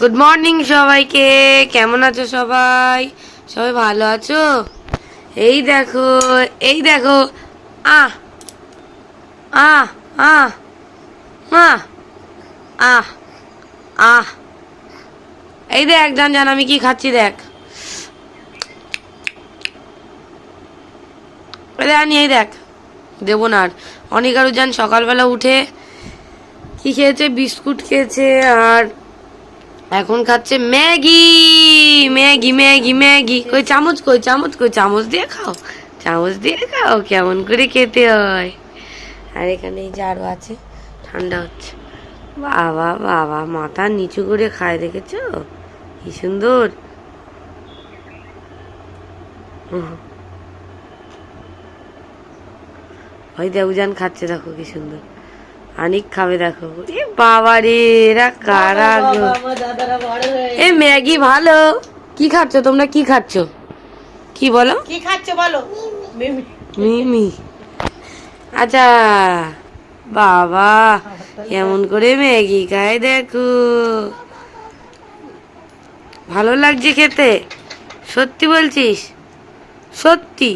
Good morning সবাইকে। কেমন আছো সবাই? সবাই ভালো আছো? এই দেখো এই দেখো। আহ আহ আহ আহ আহ আহ। এই দেখ জান জান আমি কি খাচ্ছি দেখ। আনি, এই দেখ। দেবো না আর। অনেক আরও যান সকালবেলা উঠে কি খেয়েছে? বিস্কুট খেয়েছে আর এখন খাচ্ছে ম্যাগি ম্যাগি ম্যাগি ম্যাগি। কই চামচ কই চামচ কই চামচ দিয়ে খাও, চামচ দিয়ে খাও, কেমন করে খেতে হয়। আর এখানে এই যে আছে, ঠান্ডা হচ্ছে। বাবা বাবা, মাথা নিচু করে খায়, দেখেছ? কি সুন্দর। দেখ উজান খাচ্ছে, দেখো কি সুন্দর। আনিক খাবে দেখো। এ বাবা রে এরা কারা গো? এ ম্যাগি ভালো। কি খাচ্ছ তোমরা? কি খাচ্ছ? কি বলো? কি খাচ্ছ বলো? মিমি। মিমি। আচ্ছা বাবা কেমন করে ম্যাগি খায় দেখো। ভালো লাগছে খেতে? সত্যি বলছিস? সত্যি।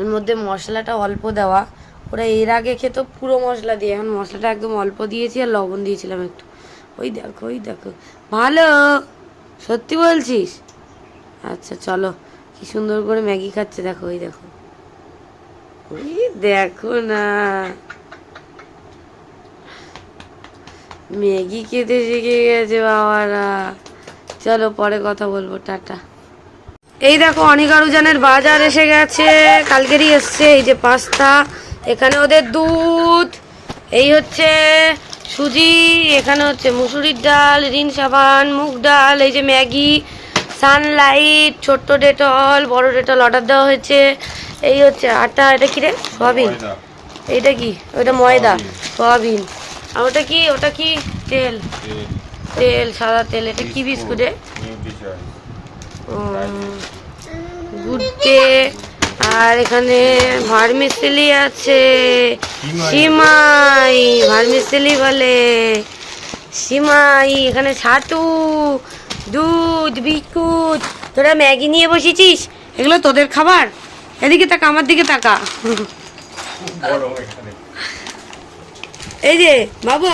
এর মধ্যে মশলাটা অল্প দেওয়া। ওরা এর আগে খেত পুরো মশলা দিয়ে। এখন মশলাটা একদম অল্প দিয়েছি আর লবণ দিয়েছিলাম একটু। ওই দেখো ওই দেখো। ভালো? সত্যি বলছিস? আচ্ছা চলো। কি সুন্দর করে ম্যাগি খাচ্ছে, দেখো, ওই দেখো। ওই দেখো না। ম্যাগি খেতে শিখে গেছে বাবারা। চলো, পরে কথা বলব, টাটা। এই দেখো, অনেক আরুজানের বাজার এসে গেছে। কালকেরই এসছে, এই যে পাস্তা। এখানে ওদের দুধ এই হচ্ছে সুজি এখানে হচ্ছে মুসুরির ডাল রিন সাবান মুগ ডাল এই যে ম্যাগি সানলাইট ছোট্ট ডেটল বড় ডেটল অর্ডার দেওয়া হয়েছে। এই হচ্ছে আটা এটা কি রে? সয়াবিন। এইটা কি? ওইটা ময়দা সয়াবিন। আর ওটা কি? ওটা কি? তেল। তেল। সাদা তেল। এটা কি বিস্কুটে। গুড্ডে আর এখানে ভার্মিসেলি আছে। সিমাই। ভার্মিসেলি বলে। সিমাই এখানে ছাতু দুধ বিস্কুট। তোরা ম্যাগি নিয়ে বসেছিস? এগুলো তোদের খাবার? এদিকে তাকা আমার দিকে তাকা। এই যে বাবু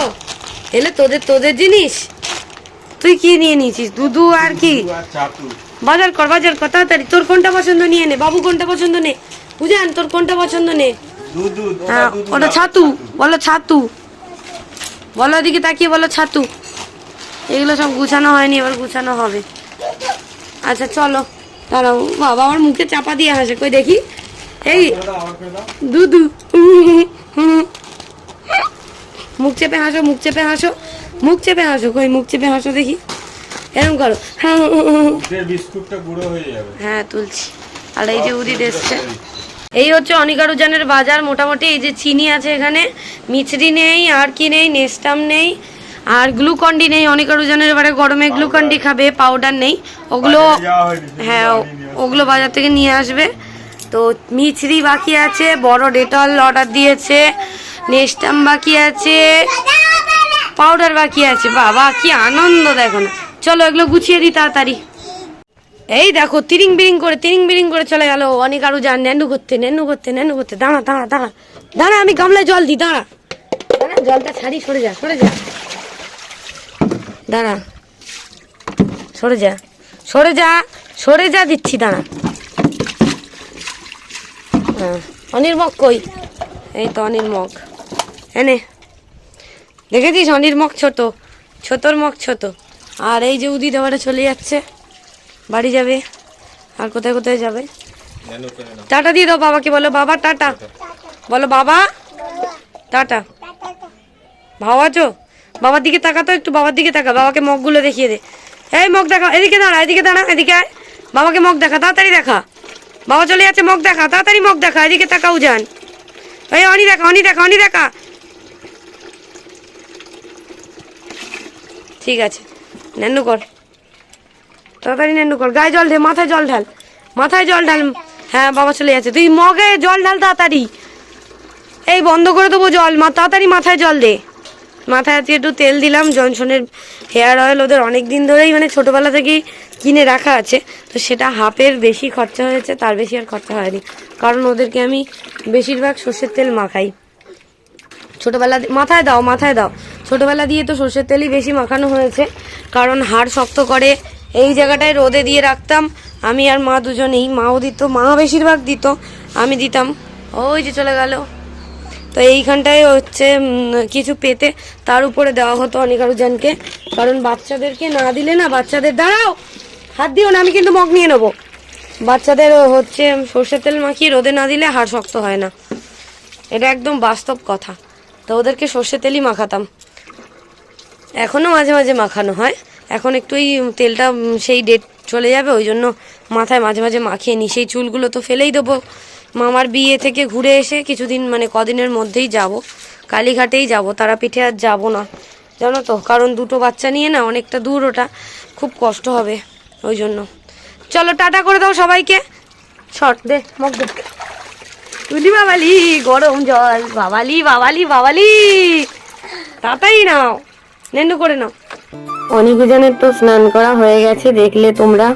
এলে তোদের তোদের জিনিস? তুই কি নিয়ে নিয়েছিস? দুধু আর কি? বাজার কর বাজার কর তাড়াতাড়ি। তোর কোনটা পছন্দ নিয়ে নে বাবু কোনটা পছন্দ নে? বুঝান তোর কোনটা পছন্দ নে? হ্যাঁ ওটা ছাতু বলো ছাতু। বলো ওদিকে তাকিয়ে বলো ছাতু। এগুলো সব গুছানো হয়নি এবার গুছানো হবে। আচ্ছা চলো। দাঁড়াও বাবা আমার মুখে চাপা দিয়ে হাসে। কই দেখি? এই দুদু। মুখ চেপে হাসো মুখ চেপে হাসো। মুখ চেপে হাসো কই মুখ চেপে হাসো দেখি। এরকম করো। হ্যাঁ বিস্কুটটা গুঁড়ো হয়ে যাবে। হ্যাঁ তুলছি। আর এই যে উদিত এসছে। এই হচ্ছে অনিকারুজানের বাজার। মোটামুটি এই যে চিনি আছে এখানে। মিছরি নেই আর কি নেই? নেস্টাম নেই। আর গ্লুকন্ডি নেই। অনিকারুজানের এবারে গরমে গ্লুকন্ডি খাবে পাউডার নেই। ওগুলো হ্যাঁ ওগুলো বাজার থেকে নিয়ে আসবে। তো মিছরি বাকি আছে বড় ডেটল অর্ডার দিয়েছে নেস্টাম বাকি আছে। পাউডার বাকি আছে? বাবা, কি আনন্দ দেখো না। চলো এগুলো গুছিয়ে দিই তাড়াতাড়ি। এই দেখো, তিরিং বিরিং করে, তিরিং বিরিং করে চলে গেল। অনেক আরও যান নেনু করতে নেনু করতে নেনু করতে। দাঁড়া দাঁড়া দাঁড়া। দাঁড়া, আমি গামলায় জল দিই, দাঁড়া। দাঁড়া, জলটা ছাড়ি, সরে যা সরে যা। দাঁড়া। সরে যা সরে যা সরে যা দিচ্ছি, দাঁড়া। হ্যাঁ অনির্মক কই? এই তো অনির্মক। এনে। দেখেছিস অনির্মক ছোট? ছোটর মগ ছোট। আর এই যে উদি দেওয়াটা চলে যাচ্ছে। বাড়ি যাবে। আর কোথায় কোথায় যাবে? টাটা দিয়ে দাও বাবাকে বলো। বাবা টাটা। বলো বাবা। টাটা। আছো? বাবার দিকে তাকা তো একটু বাবার দিকে তাকা। বাবাকে মগগুলো দেখিয়ে দে। এই মগ দেখা এদিকে দাঁড়া এদিকে দাঁড়া এদিকে আয়। বাবাকে মগ দেখা তাড়াতাড়ি দেখা। বাবা চলে যাচ্ছে মগ দেখা তাড়াতাড়ি মগ দেখা এদিকে তাকাও যান। এই অনি দেখা অনি দেখা অনি দেখা। ঠিক আছে। নেনু কর। তাড়াতাড়ি নেনু কর। গায়ে জল ঢেল, মাথায় জল ঢাল। মাথায় জল ঢাল। হ্যাঁ বাবা চলে যাচ্ছে। তুই মগে জল ঢাল তাড়াতাড়ি। এই বন্ধ করে দেবো জল। মা, তাড়াতাড়ি মাথায় জল দে। মাথায় আজকে একটু তেল দিলাম। জনসনের হেয়ার অয়েল ওদের অনেক দিন ধরেই মানে ছোটোবেলা থেকেই কিনে রাখা আছে। তো সেটা হাফের বেশি খরচা হয়েছে, তার বেশি আর খরচা হয়নি। কারণ ওদেরকে আমি বেশিরভাগ সর্ষের তেল মাখাই। ছোটোবেলা মাথায় দাও মাথায় দাও। ছোটোবেলা দিয়ে তো সর্ষের তেলই বেশি মাখানো হয়েছে, কারণ হাড় শক্ত করে এই জায়গাটায় রোদে দিয়ে রাখতাম। আমি আর মা দুজনেই মাও দিত, মা বেশিরভাগ দিত, আমি দিতাম। ওই যে চলে গেল। তো এইখানটায় হচ্ছে কিছু পেতে তার উপরে দেওয়া হতো অনিকারুজানকে কারণ বাচ্চাদেরকে না দিলে না, বাচ্চাদের দাঁড়াও! হাত দিও না, আমি কিন্তু মগ নিয়ে নেব। বাচ্চাদের হচ্ছে সর্ষের তেল মাখিয়ে রোদে না দিলে হাড় শক্ত হয় না। এটা একদম বাস্তব কথা। তো ওদেরকে সর্ষে তেলই মাখাতাম। এখনও মাঝে মাঝে মাখানো হয়। এখন একটু এই তেলটা সেই ডেট চলে যাবে, ওই জন্য মাথায় মাঝে মাঝে মাখিয়ে নিই। সেই চুলগুলো তো ফেলেই দেবো। মামার বিয়ে থেকে ঘুরে এসে কিছুদিন মানে কদিনের মধ্যেই যাব। কালীঘাটেই যাব। তারাপীঠে আর যাব না। জানো তো, কারণ দুটো বাচ্চা নিয়ে না অনেকটা দূর ওটা। খুব কষ্ট হবে ওই জন্য। চলো টাটা করে দাও সবাইকে। শর্ট, দে মগ দে। তুলি বাবালি, গরম জল, বাবালি বাবালি বাবালি। তাতাই নাও নেন্ডু করে নাও। অনেকজনের তো স্নান করা হয়ে গেছে, দেখলে তোমরা,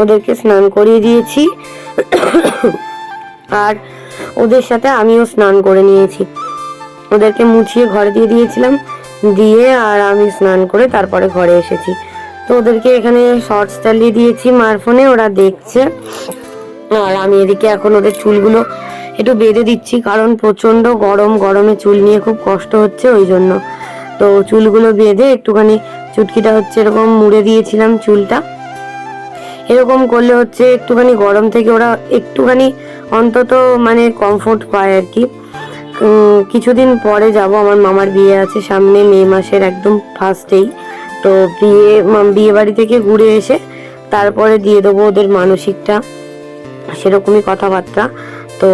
ওদেরকে স্নান করিয়ে দিয়েছি। আর ওদের সাথে আমিও স্নান করে নিয়েছি। ওদেরকে মুছিয়ে ঘরে দিয়ে দিয়েছিলাম, দিয়ে আর আমি স্নান করে তারপরে ঘরে এসেছি। তো ওদেরকে এখানে শর্টস চালিয়ে দিয়েছি মার ফোনে ওরা দেখছে। আর আমি এদিকে এখন ওদের চুলগুলো একটু বেঁধে দিচ্ছি, কারণ প্রচণ্ড গরম, গরমে চুল নিয়ে খুব কষ্ট হচ্ছে ওই জন্য। তো চুলগুলো বেঁধে একটুখানি চুটকিটা হচ্ছে এরকম মুড়ে দিয়েছিলাম চুলটা। এরকম করলে হচ্ছে একটুখানি গরম থেকে ওরা একটুখানি অন্তত মানে কমফোর্ট পায় আর কি। কিছুদিন পরে যাব, আমার মামার বিয়ে আছে সামনে, মে মাসের একদম ফার্স্টেই তো বিয়ে বিয়ে বাড়ি থেকে ঘুরে এসে তারপরে দিয়ে দেবো ওদের মানসিকটা, সেরকমই কথাবার্তা। তো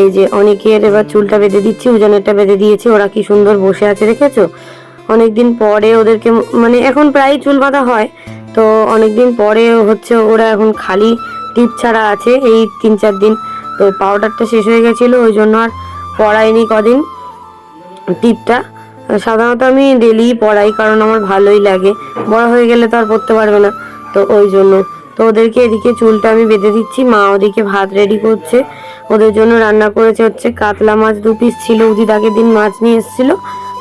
এই যে অনেকের এবার চুলটা বেঁধে দিচ্ছি, উজানেরটা বেঁধে দিয়েছি, ওরা কি সুন্দর বসে আছে দেখেছ? অনেকদিন পরে ওদেরকে মানে এখন প্রায় চুল বাঁধা হয়, তো অনেকদিন পরে হচ্ছে ওরা এখন খালি টিপ ছাড়া আছে এই তিন চার দিন, তো পাউডারটা শেষ হয়ে গেছিল, ওই জন্য আর পড়াইনি কদিন টিপটা। সাধারণত আমি ডেলি পড়াই, কারণ আমার ভালোই লাগে, বড় হয়ে গেলে তো আর পড়তে পারবে না, তো ওই জন্য। তো ওদেরকে এদিকে চুলটা আমি বেঁধে দিচ্ছি, মা ওদিকে ভাত রেডি করছে ওদের জন্য রান্না করেছে হচ্ছে কাতলা মাছ, দু পিস ছিল। উদিত আগের দিন মাছ নিয়ে এসেছিল।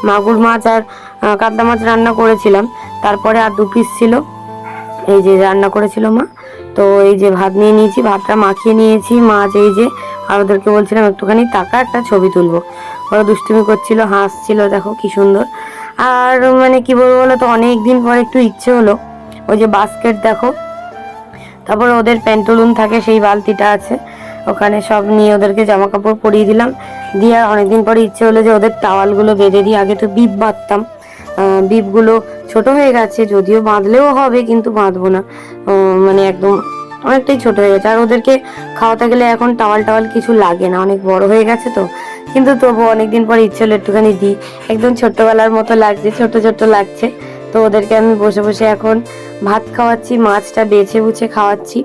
মাগুর মাছ আর কাতলা মাছ রান্না করেছিলাম। তারপরে আর দু পিস ছিল। এই যে রান্না করেছিল মা। তো এই যে ভাত নিয়ে নিয়েছি, ভাতটা মাখিয়ে নিয়েছি। মাছ এই যে, আর ওদেরকে বলছিলাম একটুখানি টাকা একটা ছবি তুলবো। ওরা দুষ্টুমি করছিল, হাসছিল, দেখো কি সুন্দর। আর মানে কি বলব বলো তো, অনেক দিন পর একটু ইচ্ছে হলো। ওই যে বাস্কেট দেখো। তারপর ওদের প্যান্টুলুন থাকে, সেই বালতিটা আছে। ওখানে সব নিয়ে ওদেরকে জামা কাপড় পরিয়ে দিলাম। দিয়ে আর অনেকদিন পরে ইচ্ছে হলো যে ওদের টাওয়ালগুলো বেঁধে দিই আগে তো বিপ বাঁধতাম। বিপগুলো ছোট হয়ে গেছে, যদিও বাঁধলেও হবে কিন্তু বাঁধবো না। মানে একদম অনেকটাই ছোট হয়ে গেছে। আর ওদেরকে খাওয়াতে গেলে এখন টাওয়াল টাওয়াল কিছু লাগে না, অনেক বড় হয়ে গেছে তো। কিন্তু তবু অনেকদিন পর ইচ্ছে হলো একটুখানি দিই। একদম ছোট্টবেলার মতো লাগছে, ছোট ছোট লাগছে। তো ওদেরকে আমি বসে বসে এখন ভাত খাওয়াচ্ছি, মাছটা বেছে বুছে খাওয়াচ্ছি।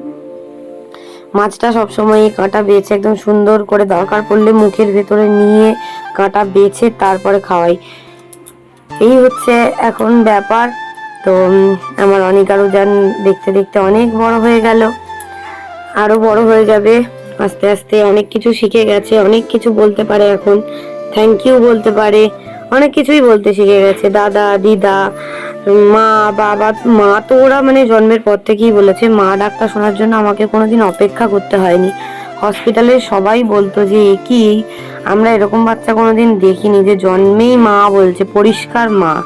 মাছটা সবসময় কাঁটা বেছে একদম সুন্দর করে দরকার পড়লে মুখের ভেতরে নিয়ে কাঁটা বেছে তারপরে খাওয়াই। এই হচ্ছে এখন ব্যাপার। তো আমার অনেক আরও যান দেখতে দেখতে অনেক বড় হয়ে গেল। আরও বড় হয়ে যাবে। আস্তে আস্তে অনেক কিছু শিখে গেছে, অনেক কিছু বলতে পারে এখন। থ্যাংক ইউ বলতে পারে। অনেক কিছুই বলতে শিখে গেছে। দাদা, দিদা মা, বাবা, মা তো ওরা মানে জন্মের পর থেকেই বলেছে, মা ডাক্তার শোনার জন্য আমাকে কোনোদিন অপেক্ষা করতে হয়নি। হসপিটালে সবাই বলতো যে কি? আমরা এরকম বাচ্চা কোনোদিন দেখিনি যে জন্মেই মা বলছে, পরিষ্কার মা।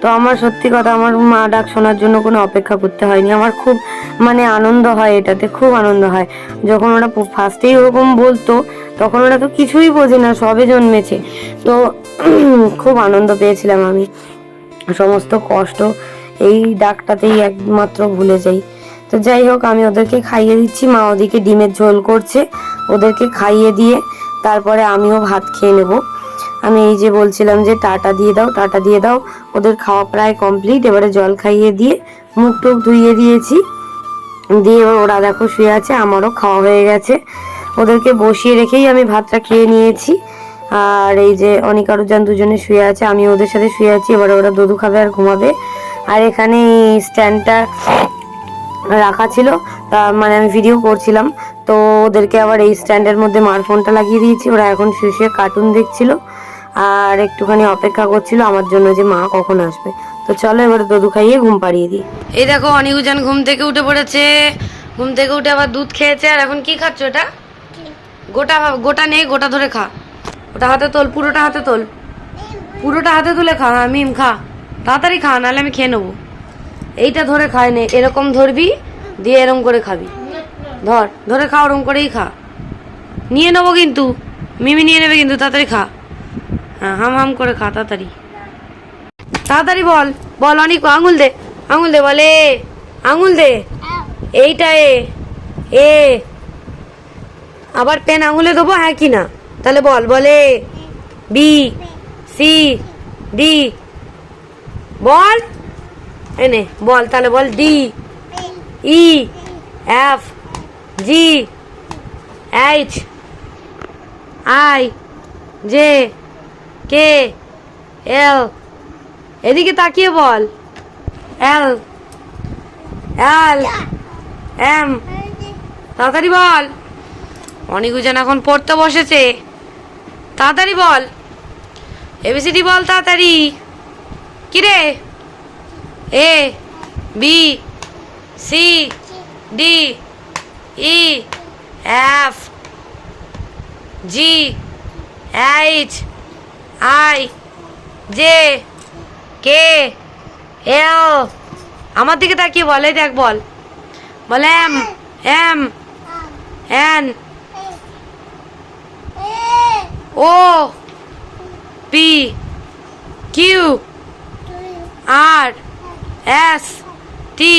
তো আমার সত্যি কথা, আমার মা ডাক শোনার জন্য কোনো অপেক্ষা করতে হয়নি। আমার খুব মানে আনন্দ হয় এটাতে, খুব আনন্দ হয়। যখন ওরা ফার্স্টেই ওরকম বলতো, তখন ওরা তো কিছুই বোঝে না, সবে জন্মেছে। তো খুব আনন্দ পেয়েছিলাম আমি। সমস্ত কষ্ট এই ডাকটাতেই একমাত্র ভুলে যাই। তো যাই হোক, আমি ওদেরকে খাইয়ে দিচ্ছি। মা ওদিকে ডিমের ঝোল করছে। ওদেরকে খাইয়ে দিয়ে তারপরে আমিও ভাত খেয়ে নেব। আমি এই যে বলছিলাম যে টাটা দিয়ে দাও, টাটা দিয়ে দাও। ওদের খাওয়া প্রায় কমপ্লিট। এবারে জল খাইয়ে দিয়ে মুখ টুক ধুইয়ে দিয়েছি। দিয়ে এবার ওরা দেখো শুয়ে আছে, আমারও খাওয়া হয়ে গেছে। ওদেরকে বসিয়ে রেখেই আমি ভাতটা খেয়ে নিয়েছি। আর এই যে অনেক আরও যান দুজনে শুয়ে আছে আমি ওদের সাথে শুয়ে আছি এবার ওরা দুধু খাবে আর ঘুমাবে। আর এখানে স্ট্যান্ডটা রাখা ছিল তা মানে আমি ভিডিও করছিলাম তো ওদেরকে আবার এই স্ট্যান্ডের মধ্যে মার ফোনটা লাগিয়ে দিয়েছি ওরা এখন শুয়ে শুয়ে কার্টুন দেখছিল আর একটুখানি অপেক্ষা করছিল আমার জন্য যে মা কখন আসবে। তো চলো এবার দদু খাইয়ে ঘুম পাড়িয়ে দিই। এই দেখো অনিকুজান ঘুম থেকে উঠে পড়েছে। ঘুম থেকে উঠে আবার দুধ খেয়েছে আর এখন কি খাচ্ছ ওটা গোটা গোটা নেই গোটা ধরে খা। ওটা হাতে তোল, পুরোটা হাতে তোল। পুরোটা হাতে তুলে খা হ্যাঁ মিম, খা। তাড়াতাড়ি খা, নাহলে আমি খেয়ে নেব। এইটা ধরে খায় নে, এরকম ধরবি, দিয়ে এরকম করে খাবি। ধর, ধরে খা ওরকম করেই খা। নিয়ে নেব কিন্তু, মিমি নিয়ে নেবে কিন্তু, তাড়াতাড়ি খা। হ্যাঁ হাম হাম করে খা, তাড়াতাড়ি। তাড়াতাড়ি বল বল, অনেক, আঙুল দে আঙুল দে, বলে আঙুল দে। এইটা, এ এ। আবার পেন আঙুলে দেবো হ্যাঁ কি না? তাহলে বল, বলে বি সি ডি বল। এনে বল, তাহলে বল D E F G H I J K L এদিকে তাকিয়ে বল। এল এল এম তাড়াতাড়ি বল। অনিকুজন এখন পড়তে বসেছে। তাড়াতাড়ি বল। এবিসিডি বল তাড়াতাড়ি। কিরে A B C D E F G H I J K L আমার দিকে তাকিয়ে বল দেখ বল। বল M M N O P Q R S T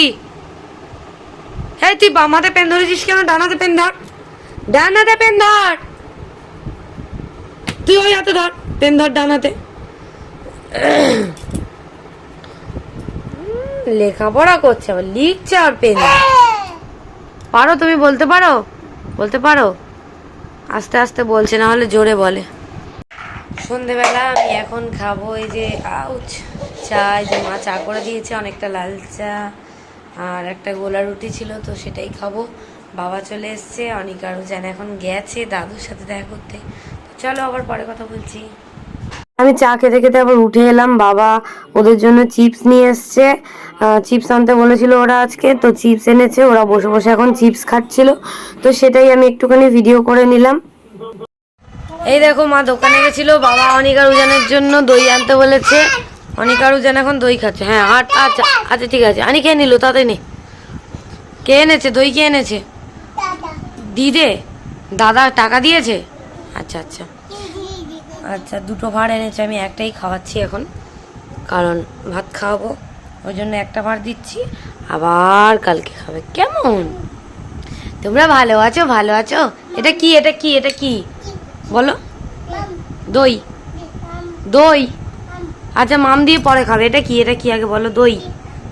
এই তুই বাম হাতে পেন ধরেছিস কেন? ডান হাতে পেন ধর। ডান হাতে পেন ধর। তুই ওই হাতে ধর। পেন ধর ডান হাতে। লেখাপড়া করছে, আবার লিখছে আর পেন। পারো তুমি, বলতে পারো? বলতে পারো? আস্তে আস্তে বলছে, না হলে জোরে বলে। সন্ধেবেলা আমি এখন খাব এই যে, আউচ চা এই যে মা চা করে দিয়েছে, অনেকটা লাল চা আর একটা গোলা রুটি ছিল, তো সেটাই খাব। বাবা চলে এসছে অনেক আরও যেন এখন গেছে, দাদুর সাথে দেখা করতে। চলো আবার পরে কথা বলছি। আমি চা খেতে খেতে আবার উঠে এলাম। বাবা ওদের জন্য চিপস নিয়ে এসছে। চিপস আনতে বলেছিল ওরা আজকে, তো চিপস এনেছে, ওরা বসে বসে এখন চিপস খাচ্ছিল। তো সেটাই আমি একটুখানি ভিডিও করে নিলাম। এই দেখো, মা দোকানে গেছিল। বাবা অনিকার উজানের জন্য দই আনতে বলেছে। অনিকার উজান এখন দই খাচ্ছে। হ্যাঁ আর আচ্ছা আচ্ছা ঠিক আছে। আনি খেয়ে নিল, তাতে নে। কে এনেছে? দই কে এনেছে? দিদে? দাদা টাকা দিয়েছে? আচ্ছা আচ্ছা। আচ্ছা দুটো ভাঁড় এনেছে, আমি একটাই খাওয়াচ্ছি এখন। কারণ ভাত খাওয়াবো, ওই জন্য একটা ভাঁড় দিচ্ছি, আবার কালকে খাবে। কেমন? তোমরা ভালো আছো ভালো আছো? এটা কি এটা কি এটা কি? বলো। দই। দই। আচ্ছা মাম দিয়ে পরে খাবে। এটা কি এটা কি? আগে বলো, দই।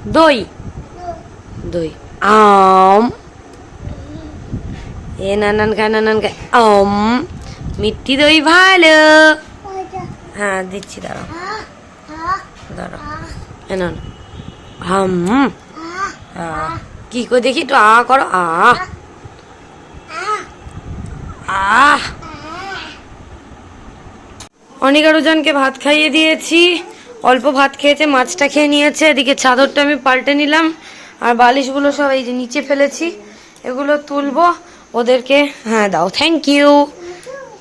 দই। দই। আম। এ, নানান খায় নানান খায়। আম। মিষ্টি দই ভালো। হ্যাঁ দিচ্ছি, দাঁড়াও। দাঁড়াও। না। হাম কি করে দেখি একটু আ করো, আ। আহ অনেক আরোজনকে ভাত খাইয়ে দিয়েছি। অল্প ভাত খেয়েছে, মাছটা খেয়ে নিয়েছে। এদিকে চাদরটা আমি পাল্টে নিলাম। আর বালিশগুলো সব এই যে নিচে ফেলেছি। এগুলো তুলবো। ওদেরকে হ্যাঁ দাও। থ্যাংক ইউ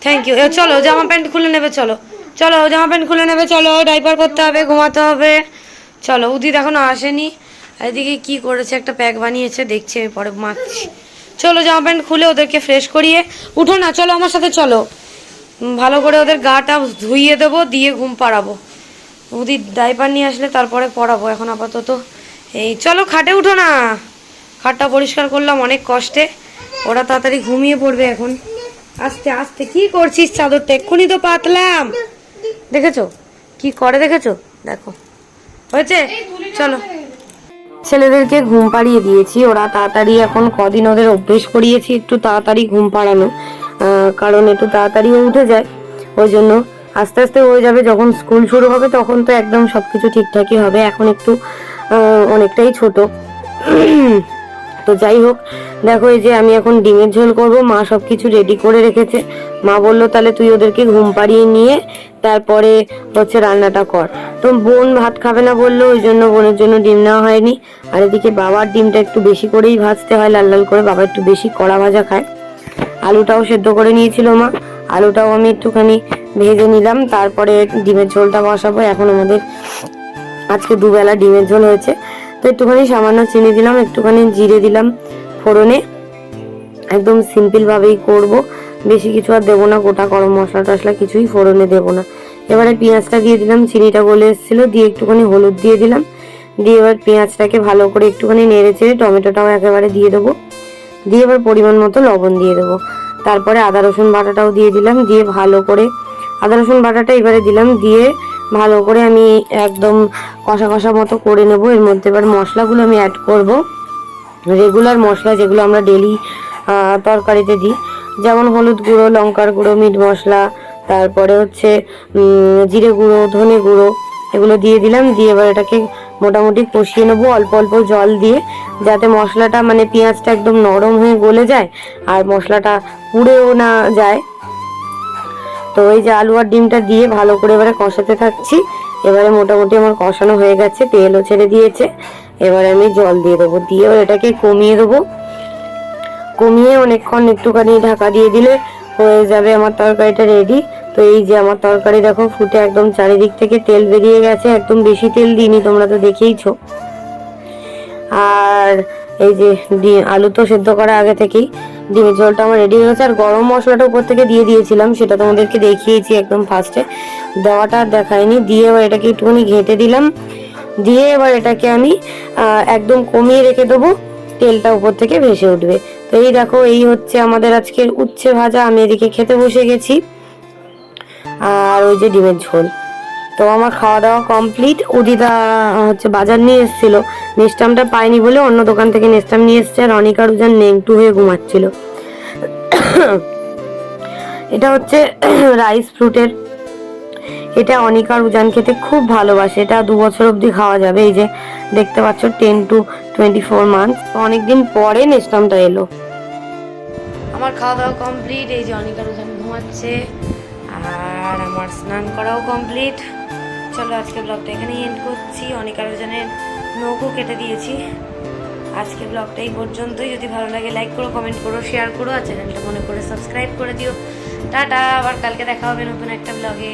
থ্যাংক ইউ চলো, জামা প্যান্ট খুলে নেবে, চলো। চলো জামা প্যান্ট খুলে নেবে, চলো ডাইপার করতে হবে, ঘুমাতে হবে। চলো, উদিত এখনও আসেনি। এদিকে কি করেছে, একটা প্যাক বানিয়েছে, দেখছি পরে মাখছি। চলো, জামা প্যান্ট খুলে ওদেরকে ফ্রেশ করিয়ে, উঠো না, চলো আমার সাথে, চলো। ভালো করে ওদের গাটা ধুইয়ে দেবো, দিয়ে ঘুম পাড়াবো। উদিত ডাইপার নিয়ে আসলে তারপরে পড়াবো, এখন আপাতত। এই, চলো, খাটে উঠো না। খাটটা পরিষ্কার করলাম, অনেক কষ্টে। ওরা তাড়াতাড়ি ঘুমিয়ে পড়বে এখন। আস্তে আস্তে, কি করছিস, চাদরটা? এক্ষুনি তো পাতলাম। দেখেছ? কি করে দেখেছ? দেখো। হয়েছে? চলো। ছেলেদেরকে ঘুম পাড়িয়ে দিয়েছি। ওরা তাড়াতাড়ি এখন কদিন ওদের অভ্যেস করিয়েছি একটু তাড়াতাড়ি ঘুম পাড়ানো। কারণ একটু তাড়াতাড়িও উঠে যায়। ওই জন্য আস্তে আস্তে হয়ে যাবে। যখন স্কুল শুরু হবে তখন তো একদম সবকিছু ঠিকঠাকই হবে। এখন একটু অনেকটাই ছোট। তো যাই হোক, দেখো এই যে আমি এখন ডিমের ঝোল করব, মা সব কিছু রেডি করে রেখেছে। মা বলল, তাহলে তুই ওদেরকে ঘুম পাড়িয়ে নিয়ে, তারপরে হচ্ছে রান্নাটা কর। তো বোন ভাত খাবে না বলল, ওই জন্য বোনের জন্য ডিম নেওয়া হয়নি। আর এদিকে বাবার ডিমটা একটু বেশি করেই ভাজতে হয়, লাল লাল করে বাবা একটু বেশি কড়া ভাজা খায়। আলুটাও সেদ্ধ করে নিয়েছিল মা। আলুটাও আমি একটুখানি ভেজে নিলাম, তারপরে ডিমের ঝোলটা বসাবো। এখন আমাদের আজকে দুবেলা ডিমের ঝোল হয়েছে। একটুখানি সামান্য চিনি দিলাম, একটুখানি জিরে দিলাম ফোড়নে। একদম সিম্পল ভাবেই করব। বেশি কিছু আর দেবো না, গোটা গরম মশলা টশলা কিছুই ফোড়নে দেবো না। এবারে পেঁয়াজটা দিয়ে দিলাম, চিনিটা গলে এসেছিল, দিয়ে একটুখানি হলুদ দিয়ে দিলাম। দিয়ে এবার পেঁয়াজটাকে ভালো করে একটুখানি নেড়ে চেড়ে টমেটোটাও একেবারে দিয়ে দেবো। দিয়ে এবার পরিমাণ মতো লবণ দিয়ে দেবো। তারপরে আদা রসুন বাটাটাও দিয়ে দিলাম, দিয়ে ভালো করে আদা রসুন বাটাটা এবারে দিলাম, দিয়ে ভালো করে আমি একদম কষা কষা মতো করে নেব। এর মধ্যে এবার মশলাগুলো আমি অ্যাড করব। রেগুলার মশলা যেগুলো আমরা ডেলি তরকারিতে দিই। যেমন হলুদ গুঁড়ো, লঙ্কার গুঁড়ো, মিট মশলা, তারপরে হচ্ছে জিরে গুঁড়ো, ধনে গুঁড়ো, এগুলো দিয়ে দিলাম। দিয়ে এবার এটাকে মোটামুটি কষিয়ে নেব, অল্প অল্প জল দিয়ে, যাতে মশলাটা মানে পেঁয়াজটা একদম নরম হয়ে গলে যায়, আর মশলাটা পুড়েও না যায়। তো এই যে আলু আর ডিমটা দিয়ে ভালো করে এবারে কষাতে থাকছি। এবারে মোটামুটি আমার কষানো হয়ে গেছে, তেলও ছেড়ে দিয়েছে। এবারে আমি জল দিয়ে দেবো, দিয়ে এটাকে কমিয়ে দেবো। কমিয়ে অনেকক্ষণ একটুখানি ঢাকা দিয়ে দিলে হয়ে যাবে আমার তরকারিটা রেডি তো এই যে আমার তরকারি দেখো, ফুটে একদম চারিদিক থেকে তেল বেরিয়ে গেছে, একদম বেশি তেল দিইনি, তোমরা তো দেখেইছো। আর এই যে আলু তো সেদ্ধ করা আগে থেকেই। ডিমের ঝোলটা আমার রেডি হয়ে গেছে আর গরম মশলাটা উপর থেকে দিয়ে দিয়েছিলাম, সেটা তোমাদেরকে দেখিয়েছি একদম ফার্স্টে দেওয়াটা আর দেখাইনি, দিয়ে এবার এটাকে একটুখানি ঘেঁটে দিলাম। দিয়ে এবার এটাকে আমি একদম কমিয়ে রেখে দেবো, তেলটা উপর থেকে ভেসে উঠবে। তো এই দেখো, এই হচ্ছে আমাদের আজকের উচ্ছে ভাজা। আমি এদিকে খেতে বসে গেছি। আর ওই যে ডিমের ঝোল। তো আমার খাওয়া দাওয়া কমপ্লিট উদিদা হচ্ছে বাজার নিয়ে এসেছিল। নেস্টামটা পাইনি বলে অন্য দোকান থেকে নেস্টাম নিয়ে এসছে আর অনিকা রুজান নেংটু হয়ে ঘুমাচ্ছিল। এটা হচ্ছে রাইস ফ্রুটের এটা অনিকা রুজান খেতে খুব ভালোবাসে। এটা দু বছর অবধি খাওয়া যাবে। এই যে দেখতে পাচ্ছ ten to twenty four months অনেকদিন পরে নেস্টামটা এলো। আমার খাওয়া দাওয়া কমপ্লিট এই যে অনিকা রুজান ঘুমাচ্ছে। আর আমার স্নান করাও কমপ্লিট চলো আজকে ব্লগটা এখানেই এন্ড করছি। অনিকা রুজানের নৌকো কেটে দিয়েছি। আজকে ব্লগটা এই পর্যন্তই। যদি ভালো লাগে লাইক করো কমেন্ট করো শেয়ার করো, আর চ্যানেলটা মনে করে সাবস্ক্রাইব করে দিও। টাটা, আবার কালকে দেখা হবে নতুন একটা ব্লগে